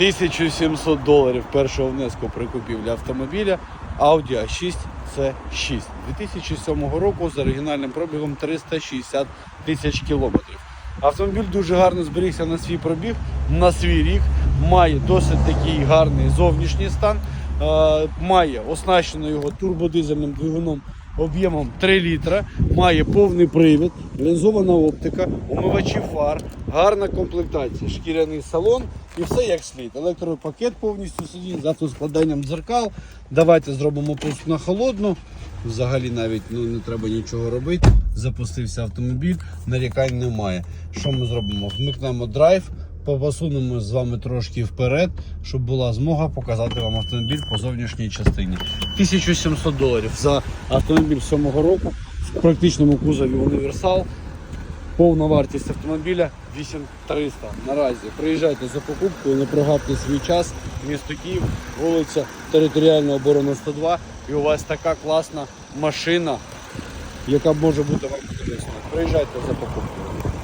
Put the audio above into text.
1700 доларів першого внеску при купівлі автомобіля Audi A6 C6 2007 року з оригінальним пробігом 360 тисяч кілометрів. Автомобіль дуже гарно зберігся на свій пробіг, на свій рік, має досить такий гарний зовнішній стан, е, має оснащено його турбодизельним двигуном об'ємом 3 літра, має повний привід, лінзована оптика, умивачі фар, гарна комплектація, шкіряний салон і все як слід. Електропакет повністю сидінь з автоскладанням дзеркал. Давайте зробимо пуск на холодну. Взагалі навіть ну, не треба нічого робити. Запустився автомобіль, нарікань немає. Що ми зробимо? Вмикнемо драйв, посунемо з вами трошки вперед, щоб була змога показати вам автомобіль по зовнішній частині. 1700 доларів за автомобіль 7 року в практичному кузові універсал. Повна вартість автомобіля 8300 наразі. Приїжджайте за покупкою, не прогавте свій час. Місто Київ, вулиця Територіальна оборона 102. І у вас така класна машина, яка може бути вам корисною. Приїжджайте за покупкою.